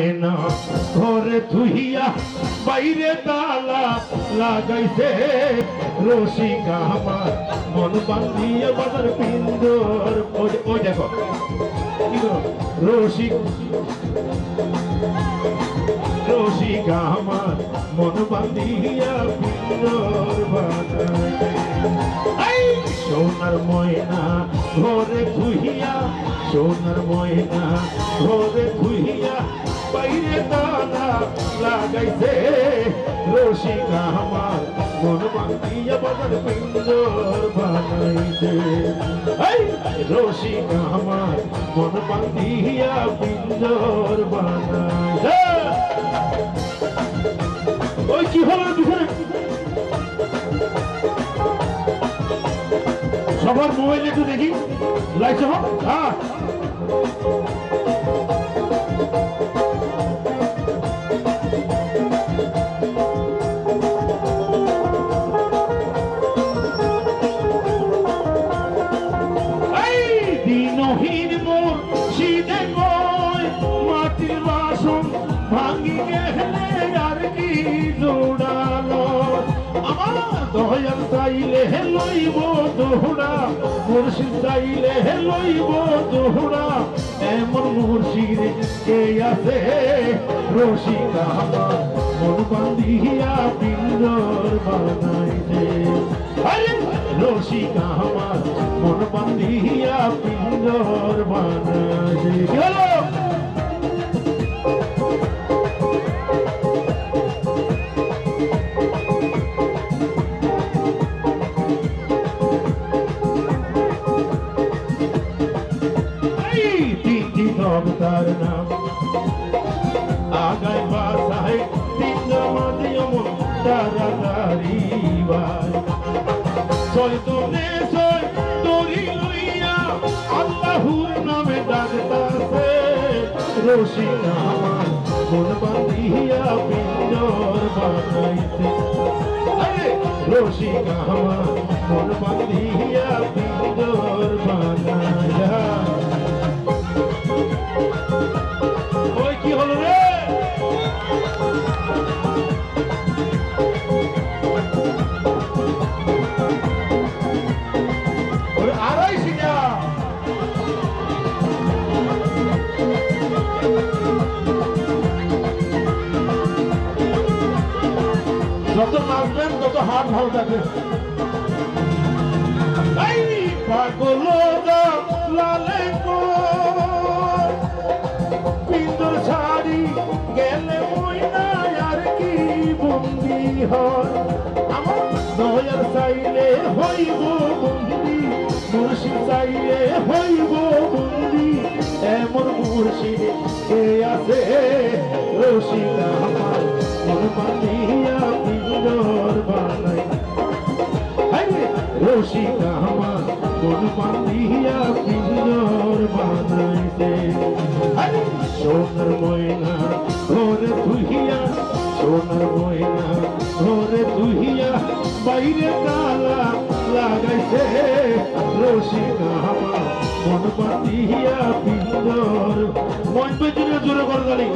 ময়না ঘরে থুইয়া বাইরে তালা লাগাইছে। রসিকা আমার মন বান্ধিয়ে বাজার পিন্দর ওই দেখো? রসিক রসিকা আমার মন বান্ধিয়া পিন্দর এই সোনার ময়না ঘরে ধুইয়া, সোনার ময়না ঘরে ধুইয়া বাইরে দানা লাগাইছে রসিকা আমার। মন বান্ধিয়া বাজার পিন্দর বানাইছে। এই রসিকা আমার, মন বান্ধিয়া পিন্দর বানাইছে। ওই কি হলো পিছনে সবার মোবাইল একটু দেখি। লাইট সহ হ্যাঁ। দিনহীন মোর শীতে ভাঙি গেলে আর কি জোড়ালো। আমার দয়াল চাইলে লইব দোহরা, মুর্শিদ চাইলে লইব দোহরা। এমন মুর্শিদ কে আছে? রসিকা, মন বান্ধিয়া পিন্দর বানাইছে। রসিকা আমার, মন বান্ধিয়া পিন্দর হলো? এই তিনটি নবতার নাম। আগায় মাধ্যম তাড়াতাড়ি বাই দড়ি রসিকা আমার মন বান্ধিয়া পিঞ্জর বানাইতে রসিকা আমার মন বান্ধিয়া ভালো থাকবে। পাগল শাড়ি গেলে কি বন্দি হয়? আমার দয়ার চাইলে হইব বন্দি, মুর্শিদ চাইলে এমন মুর্শিদ কে আছে? রসিকা আমার মন বান্ধিয়া রসিকা আমার কোন বান্ধিয়া পিন্দর বানাইছে সোনার ময়না ঘরে তুহিয়া, সোনার ময়না ঘরে তুহিয়া, বাইরে আমার মন পেছনে জোরে করে গালি।